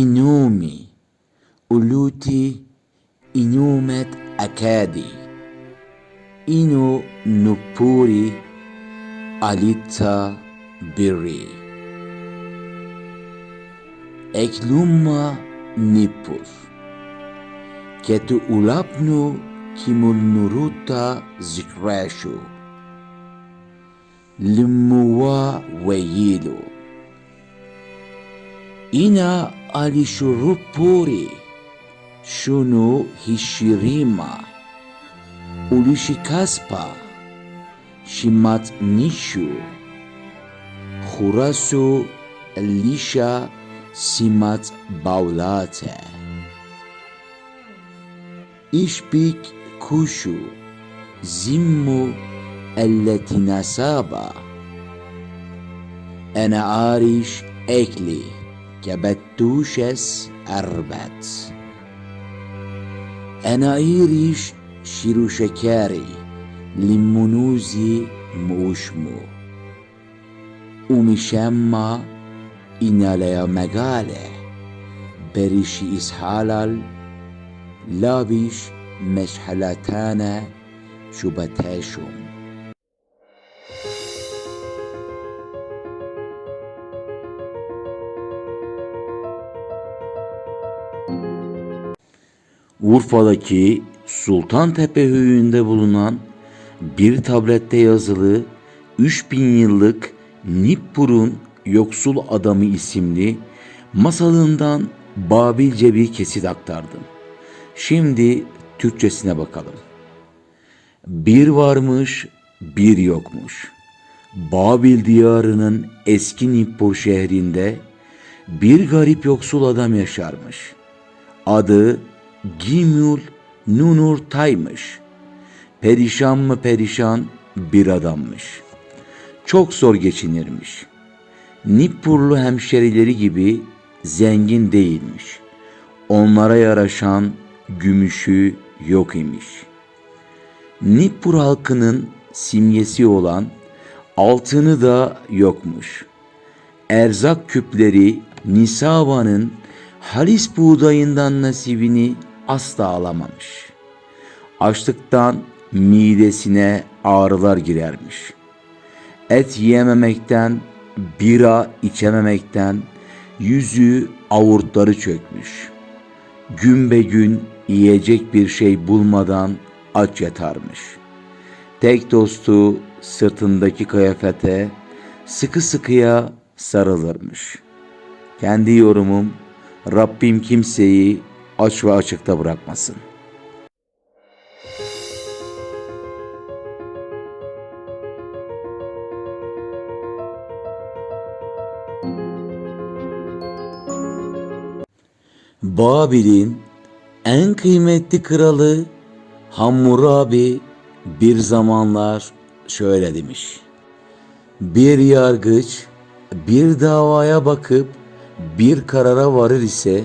inumi, uluti, inumet akadi, inu nupuri, alitta biri. Eklumma nippur. Ketu ulapnu kimul nuruta zikreshu. Limmuwa veyilu. Ina alishurupuri. Shunu hishirima. Ulishikaspa. Shimat nishu. Khurasu lisha simat baulate. İşbik kuşu zimmu elleti nasaba. Ene ariş ekli که بتوشس اربت انا ايريش شيروشكاري لمنوزي موشمو. ایناله إنا ليا بریشی بريشي إسحالال لابيش مشحلاتانا شبتاشم Urfa'daki Sultantepe höyüğünde bulunan bir tablette yazılı 3000 yıllık Nippur'un Yoksul Adamı isimli masalından Babilce bir kesit aktardım. Şimdi Türkçesine bakalım. Bir varmış, bir yokmuş. Babil diyarının eski Nippur şehrinde bir garip yoksul adam yaşarmış. Adı Gimul Nunur Tay'mış. Perişan mı perişan bir adammış. Çok zor geçinirmiş. Nippurlu hemşerileri gibi zengin değilmiş. Onlara yaraşan gümüşü yok imiş. Nippur halkının simgesi olan altını da yokmuş. Erzak küpleri Nisava'nın halis buğdayından nasibini asla alamamış. Açlıktan midesine ağrılar girermiş. Et yiyememekten, bira içememekten yüzü avurtları çökmüş. Gün be gün yiyecek bir şey bulmadan aç yatarmış. Tek dostu sırtındaki kıyafete sıkı sıkıya sarılırmış. Kendi yorumum Rabbim kimseyi aç ve açıkta bırakmasın. Babil'in en kıymetli kralı Hammurabi bir zamanlar şöyle demiş. Bir yargıç bir davaya bakıp bir karara varır ise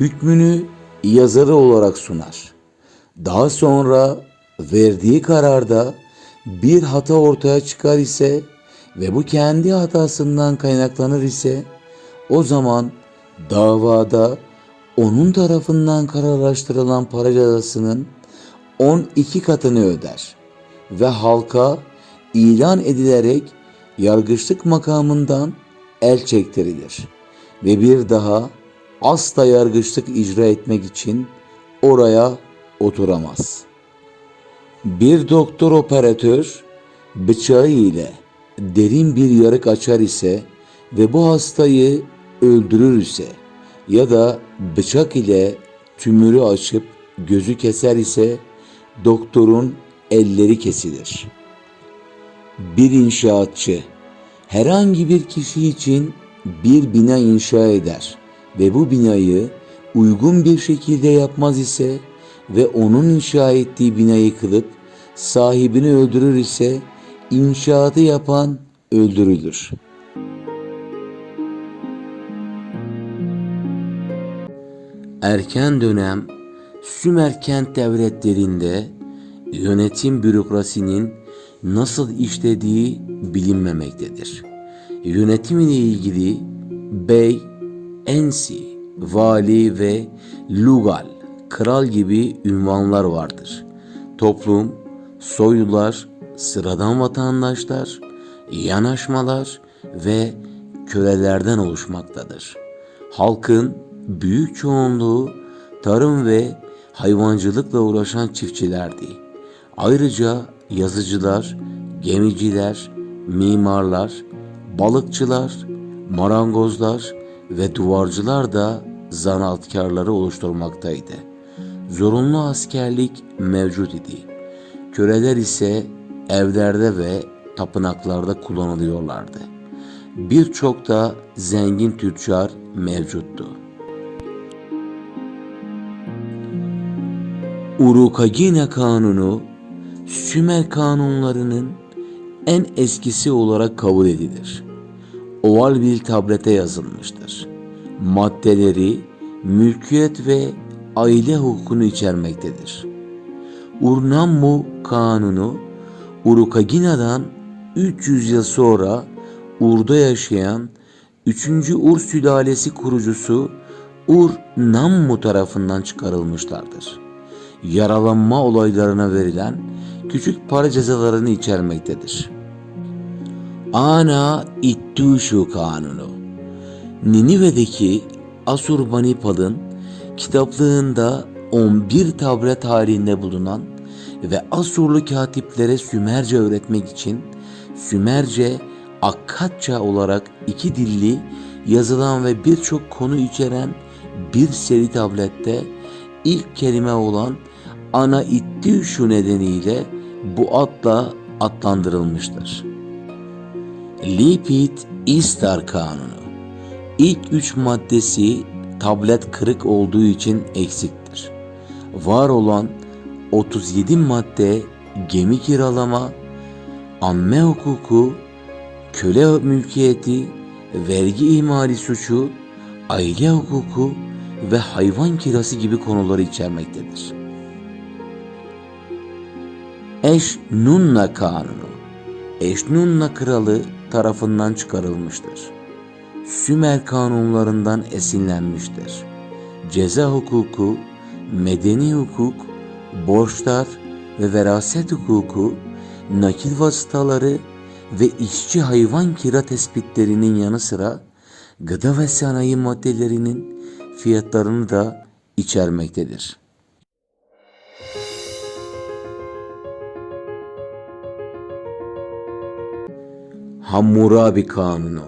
hükmünü yazarı olarak sunar. Daha sonra verdiği kararda bir hata ortaya çıkar ise ve bu kendi hatasından kaynaklanır ise o zaman davada onun tarafından kararlaştırılan para cezasının 12 katını öder ve halka ilan edilerek yargıçlık makamından el çektirilir ve bir daha asla yargıçlık icra etmek için oraya oturamaz. Bir doktor operatör bıçağı ile derin bir yarık açar ise ve bu hastayı öldürür ise ya da bıçak ile tümörü açıp gözü keser ise doktorun elleri kesilir. Bir inşaatçı herhangi bir kişi için bir bina inşa eder ve bu binayı uygun bir şekilde yapmaz ise ve onun inşa ettiği bina yıkılıp sahibini öldürür ise inşaatı yapan öldürülür. Erken dönem Sümer kent devletlerinde yönetim bürokrasinin nasıl işlediği bilinmemektedir. Yönetim ile ilgili bey, ensi, vali ve lugal, kral gibi ünvanlar vardır. Toplum, soylular, sıradan vatandaşlar, yanaşmalar ve kölelerden oluşmaktadır. Halkın büyük çoğunluğu tarım ve hayvancılıkla uğraşan çiftçilerdi. Ayrıca yazıcılar, gemiciler, mimarlar, balıkçılar, marangozlar ve duvarcılar da zanaatkarları oluşturmaktaydı. Zorunlu askerlik mevcut idi. Köleler ise evlerde ve tapınaklarda kullanılıyorlardı. Birçok da zengin tüccar mevcuttu. Urukagine Kanunu, Sümer kanunlarının en eskisi olarak kabul edilir. Oval bir tablete yazılmıştır. Maddeleri, mülkiyet ve aile hukukunu içermektedir. Urnammu Kanunu, Urukagina'dan 300 yıl sonra Ur'da yaşayan 3. Ur sülalesi kurucusu Ur Nammu tarafından çıkarılmışlardır. Yaralanma olaylarına verilen küçük para cezalarını içermektedir. Ana İttuşu Kanunu Ninive'deki Asurbanipal'ın kitaplığında 11 tablet halinde bulunan ve Asurlu katiplere Sümerce öğretmek için Sümerce Akkadça olarak iki dilli yazılan ve birçok konu içeren bir seri tablette ilk kelime olan ana itti nedeniyle bu adla adlandırılmıştır. Lipid İstar Kanunu İlk üç maddesi tablet kırık olduğu için eksiktir. Var olan 37 madde gemi kiralama, amme hukuku, köle mülkiyeti, vergi ihmali suçu, aile hukuku ve hayvan kirası gibi konuları içermektedir. Eşnunna Kanunu Eşnunna Kralı tarafından çıkarılmıştır. Sümer kanunlarından esinlenmiştir. Ceza hukuku, medeni hukuk, borçlar ve veraset hukuku, nakil vasıtaları ve işçi hayvan kira tespitlerinin yanı sıra gıda ve sanayi maddelerinin fiyatlarını da içermektedir. Hammurabi Kanunu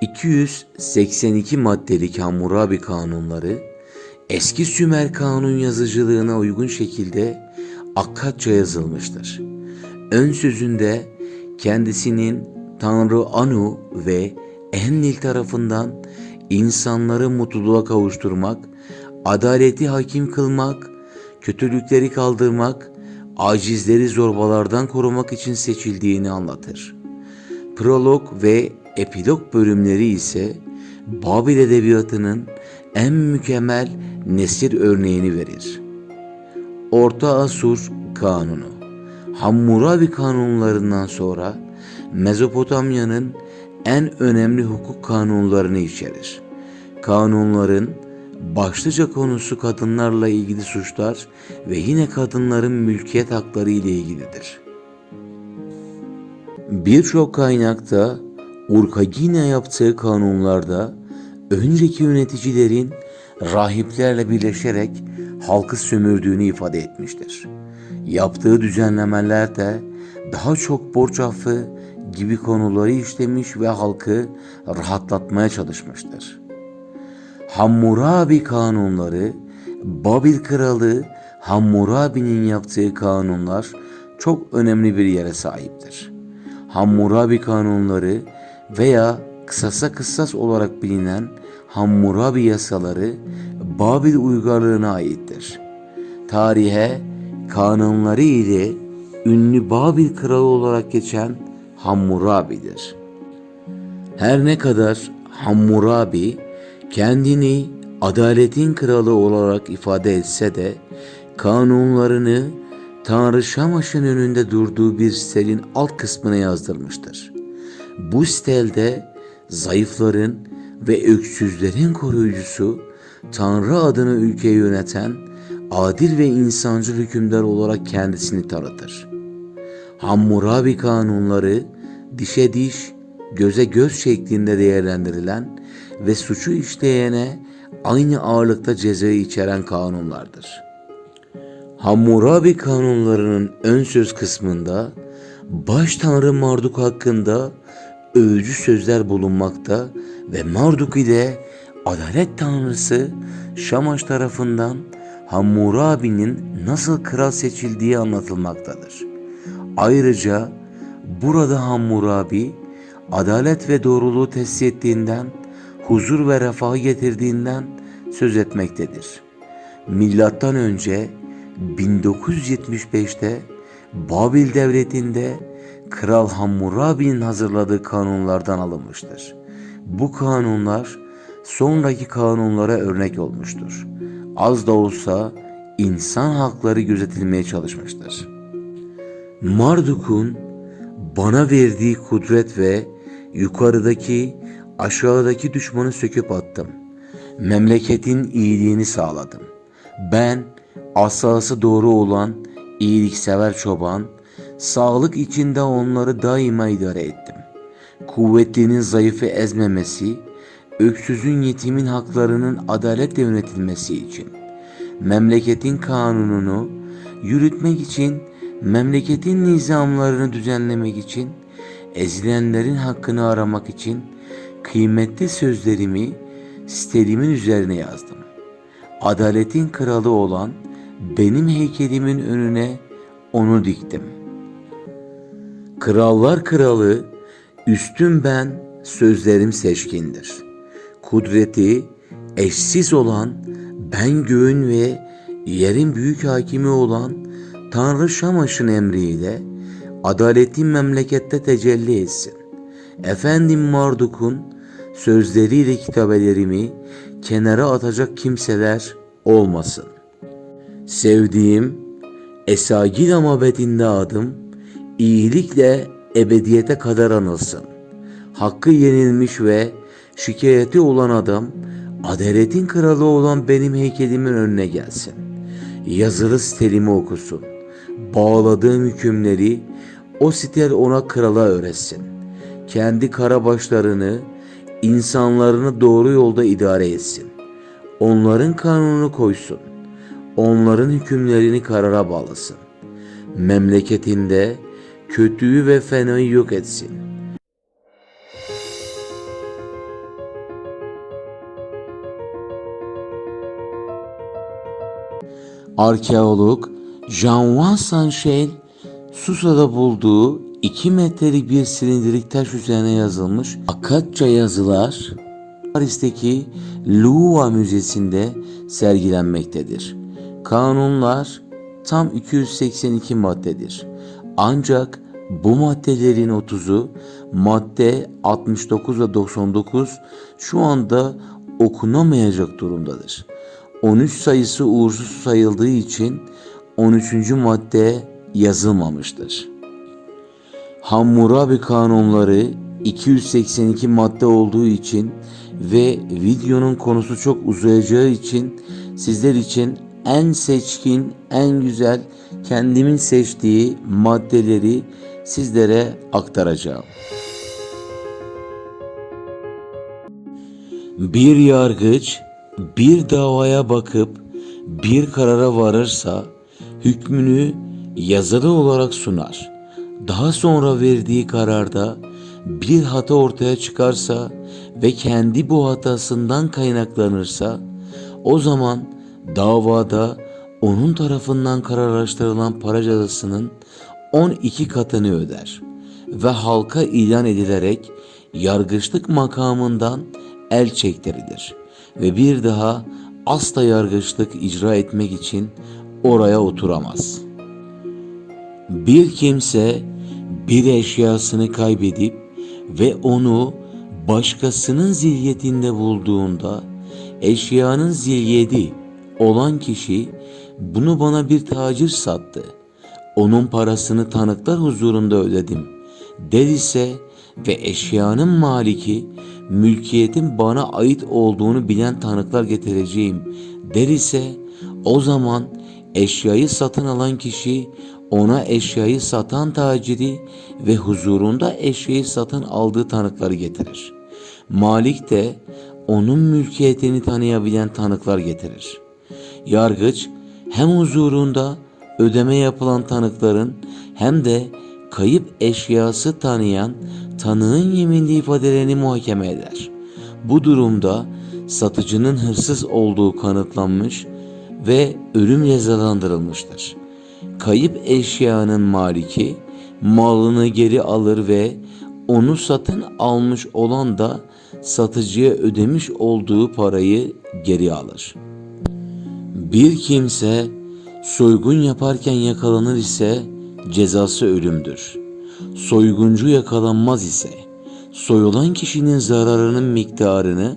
282 maddelik Hammurabi kanunları eski Sümer kanun yazıcılığına uygun şekilde Akkadça yazılmıştır. Ön sözünde kendisinin Tanrı Anu ve Enlil tarafından insanları mutluluğa kavuşturmak, adaleti hakim kılmak, kötülükleri kaldırmak, acizleri zorbalardan korumak için seçildiğini anlatır. Prolog ve epilog bölümleri ise Babil edebiyatının en mükemmel nesir örneğini verir. Orta Asur Kanunu Hammurabi kanunlarından sonra Mezopotamya'nın en önemli hukuk kanunlarını içerir. Kanunların başlıca konusu kadınlarla ilgili suçlar ve yine kadınların mülkiyet hakları ile ilgilidir. Birçok kaynakta Urkagine yaptığı kanunlarda önceki yöneticilerin rahiplerle birleşerek halkı sömürdüğünü ifade etmiştir. Yaptığı düzenlemeler de daha çok borç affı gibi konuları işlemiş ve halkı rahatlatmaya çalışmıştır. Hammurabi kanunları, Babil kralı Hammurabi'nin yaptığı kanunlar çok önemli bir yere sahiptir. Hammurabi kanunları veya kısasa kıssas olarak bilinen Hammurabi yasaları Babil uygarlığına aittir. Tarihe kanunları ile ünlü Babil kralı olarak geçen Hammurabi'dir. Her ne kadar Hammurabi kendini adaletin kralı olarak ifade etse de kanunlarını Tanrı Şamaş'ın önünde durduğu bir stelin alt kısmına yazdırmıştır. Bu stelde zayıfların ve öksüzlerin koruyucusu Tanrı adına ülkeyi yöneten adil ve insancıl hükümdar olarak kendisini tanıtır. Hammurabi kanunları dişe diş, göze göz şeklinde değerlendirilen ve suçu işleyene aynı ağırlıkta cezayı içeren kanunlardır. Hammurabi kanunlarının ön söz kısmında baş tanrı Marduk hakkında övücü sözler bulunmakta ve Marduk ile adalet tanrısı Şamaş tarafından Hammurabi'nin nasıl kral seçildiği anlatılmaktadır. Ayrıca burada Hammurabi adalet ve doğruluğu tesis ettiğinden, huzur ve refahı getirdiğinden söz etmektedir. Milattan önce 1975'te Babil devletinde Kral Hammurabi'nin hazırladığı kanunlardan alınmıştır. Bu kanunlar sonraki kanunlara örnek olmuştur. Az da olsa insan hakları gözetilmeye çalışmıştır. Marduk'un bana verdiği kudret ve yukarıdaki aşağıdaki düşmanı söküp attım. Memleketin iyiliğini sağladım. Ben asası doğru olan iyiliksever çoban, sağlık içinde onları daima idare ettim. Kuvvetlinin zayıfı ezmemesi, öksüzün yetimin haklarının adaletle yönetilmesi için, memleketin kanununu yürütmek için, memleketin nizamlarını düzenlemek için, ezilenlerin hakkını aramak için kıymetli sözlerimi sitelimin üzerine yazdım. Adaletin kralı olan benim heykelimin önüne onu diktim. Krallar kralı, üstün ben, sözlerim seçkindir. Kudreti eşsiz olan, ben göğün ve yerin büyük hakimi olan Tanrı Şamaş'ın emriyle adaletin memlekette tecelli etsin. Efendim Marduk'un sözleriyle kitabelerimi kenara atacak kimseler olmasın. Sevdiğim Esagila mabedinde adım iyilikle ebediyete kadar anılsın. Hakkı yenilmiş ve şikayeti olan adam adaletin kralı olan benim heykelimin önüne gelsin. Yazılı sitelimi okusun. Bağladığım hükümleri o sitel ona krala öğretsin. Kendi karabaşlarını, insanlarını doğru yolda idare etsin. Onların kanununu koysun. Onların hükümlerini karara bağlasın. Memleketinde kötüyü ve fenayı yok etsin. Arkeolog Jean-Van Sanchel Susa'da bulduğu 2 metrelik bir silindirik taş üzerine yazılmış Akatça yazılar Paris'teki Louvre Müzesi'nde sergilenmektedir. Kanunlar tam 282 maddedir. Ancak bu maddelerin 30'u madde 69 ve 99 şu anda okunamayacak durumdadır. 13 sayısı uğursuz sayıldığı için 13. madde yazılmamıştır. Hammurabi kanunları 282 madde olduğu için ve videonun konusu çok uzayacağı için sizler için en seçkin, en güzel kendimin seçtiği maddeleri sizlere aktaracağım. Bir yargıç bir davaya bakıp bir karara varırsa hükmünü yazılı olarak sunar. Daha sonra verdiği kararda bir hata ortaya çıkarsa ve kendi bu hatasından kaynaklanırsa o zaman davada onun tarafından kararlaştırılan para cezasının 12 katını öder ve halka ilan edilerek yargıçlık makamından el çektirilir ve bir daha asla yargıçlık icra etmek için oraya oturamaz. Bir kimse bir eşyasını kaybedip ve onu başkasının zilyetinde bulduğunda eşyanın zilyeti olan kişi bunu bana bir tacir sattı. Onun parasını tanıklar huzurunda ödedim. Der ise ve eşyanın maliki mülkiyetin bana ait olduğunu bilen tanıklar getireceğim der ise o zaman eşyayı satın alan kişi ona eşyayı satan taciri ve huzurunda eşyayı satın aldığı tanıkları getirir. Malik de onun mülkiyetini tanıyabilen tanıklar getirir. Yargıç hem huzurunda ödeme yapılan tanıkların hem de kayıp eşyası tanıyan tanığın yeminli ifadelerini muhakeme eder. Bu durumda satıcının hırsız olduğu kanıtlanmış ve ölüm cezalandırılmıştır. Kayıp eşyanın maliki malını geri alır ve onu satın almış olan da satıcıya ödemiş olduğu parayı geri alır. Bir kimse soygun yaparken yakalanır ise cezası ölümdür. Soyguncu yakalanmaz ise soyulan kişinin zararının miktarını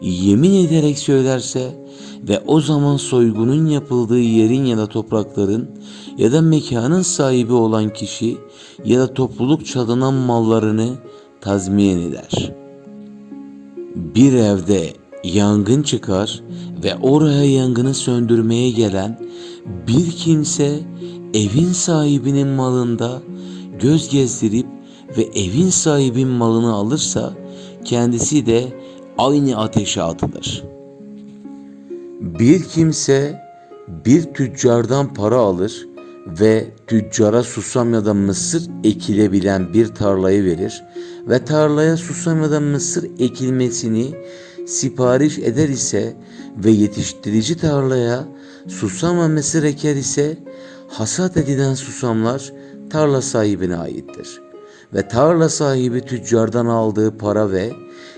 yemin ederek söylerse ve o zaman soygunun yapıldığı yerin ya da toprakların ya da mekanın sahibi olan kişi ya da topluluk çalınan mallarını tazmin eder. Bir evde yangın çıkar ve oraya yangını söndürmeye gelen bir kimse evin sahibinin malında göz gezdirip ve evin sahibinin malını alırsa kendisi de aynı ateşe atılır. Bir kimse bir tüccardan para alır ve tüccara susam ya da mısır ekilebilen bir tarlayı verir ve tarlaya susam ya da mısır ekilmesini sipariş eder ise ve yetiştirici tarlaya susam ve mısır eker ise hasat edilen susamlar tarla sahibine aittir. Ve tarla sahibi tüccardan aldığı para ve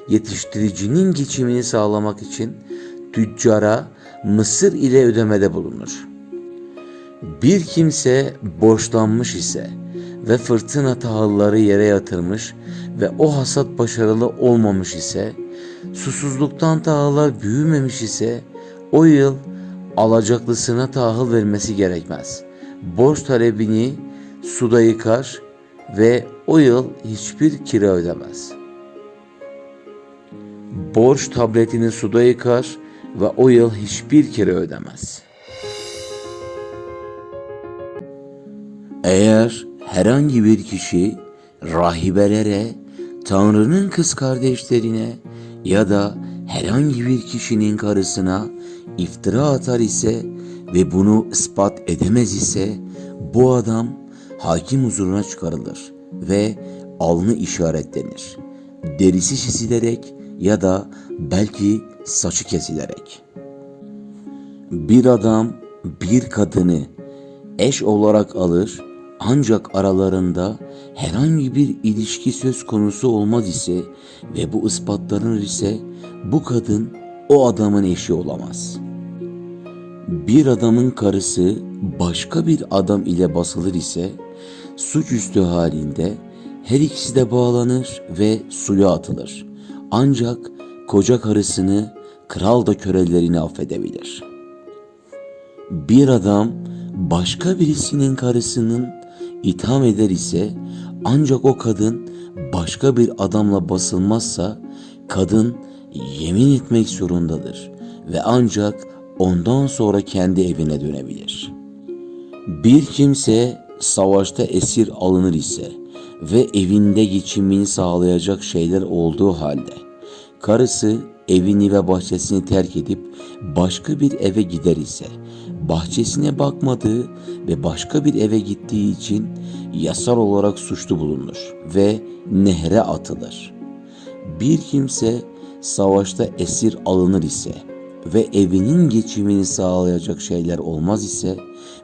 yetiştiricinin geçimini sağlamak için tüccara mısır ile ödemede bulunur. Bir kimse borçlanmış ise ve fırtına tahılları yere yatırmış ve o hasat başarılı olmamış ise, susuzluktan tahıllar büyümemiş ise o yıl alacaklısına tahıl vermesi gerekmez. Borç talebini suda yıkar ve o yıl hiçbir kira ödemez. Borç tabletini suda yıkar ve o yıl hiçbir kira ödemez. Eğer herhangi bir kişi rahibelere, Tanrı'nın kız kardeşlerine ya da herhangi bir kişinin karısına iftira atar ise ve bunu ispat edemez ise bu adam hakim huzuruna çıkarılır ve alnı işaretlenir. Derisi çizilerek ya da belki saçı kesilerek. Bir adam bir kadını eş olarak alır ancak aralarında herhangi bir ilişki söz konusu olmaz ise ve bu ispatlanır ise bu kadın o adamın eşi olamaz. Bir adamın karısı başka bir adam ile basılır ise suçüstü halinde her ikisi de bağlanır ve suya atılır. Ancak koca karısını kral da kölelerini affedebilir. Bir adam başka birisinin karısının itham eder ise ancak o kadın başka bir adamla basılmazsa kadın yemin etmek zorundadır ve ancak ondan sonra kendi evine dönebilir. Bir kimse savaşta esir alınır ise ve evinde geçimini sağlayacak şeyler olduğu halde karısı evini ve bahçesini terk edip başka bir eve gider ise bahçesine bakmadığı ve başka bir eve gittiği için yasal olarak suçlu bulunur ve nehre atılır. Bir kimse savaşta esir alınır ise ve evinin geçimini sağlayacak şeyler olmaz ise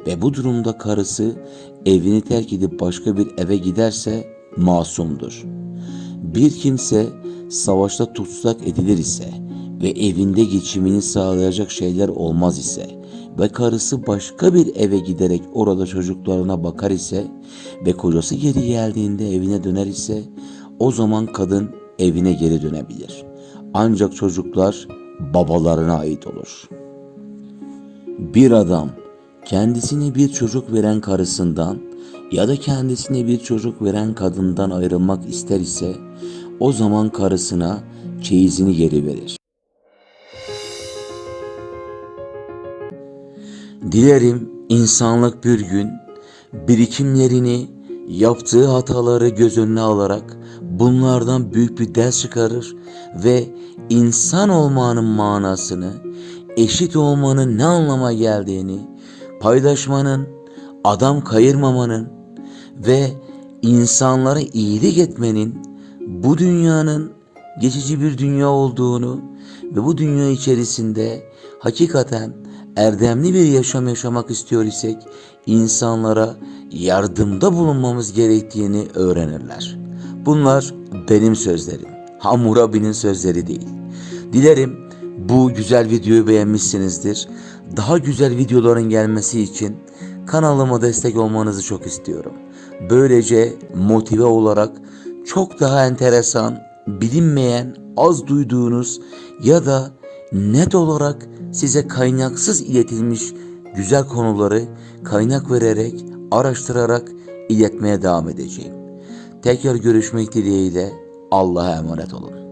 ve bu durumda karısı evini terk edip başka bir eve giderse masumdur. Bir kimse savaşta tutsak edilir ise ve evinde geçimini sağlayacak şeyler olmaz ise ve karısı başka bir eve giderek orada çocuklarına bakar ise ve kocası geri geldiğinde evine döner ise o zaman kadın evine geri dönebilir. Ancak çocuklar babalarına ait olur. Bir adam kendisine bir çocuk veren karısından ya da kendisine bir çocuk veren kadından ayrılmak ister ise o zaman karısına çeyizini geri verir. Dilerim insanlık bir gün birikimlerini, yaptığı hataları göz önüne alarak bunlardan büyük bir ders çıkarır ve insan olmanın manasını, eşit olmanın ne anlama geldiğini, paylaşmanın, adam kayırmamanın ve insanlara iyilik etmenin bu dünyanın geçici bir dünya olduğunu ve bu dünya içerisinde hakikaten erdemli bir yaşam yaşamak istiyor isek insanlara yardımda bulunmamız gerektiğini öğrenirler. Bunlar benim sözlerim. Hammurabi'nin sözleri değil. Dilerim bu güzel videoyu beğenmişsinizdir. Daha güzel videoların gelmesi için kanalıma destek olmanızı çok istiyorum. Böylece motive olarak çok daha enteresan, bilinmeyen, az duyduğunuz ya da net olarak size kaynaksız iletilmiş güzel konuları kaynak vererek, araştırarak iletmeye devam edeceğim. Tekrar görüşmek dileğiyle Allah'a emanet olun.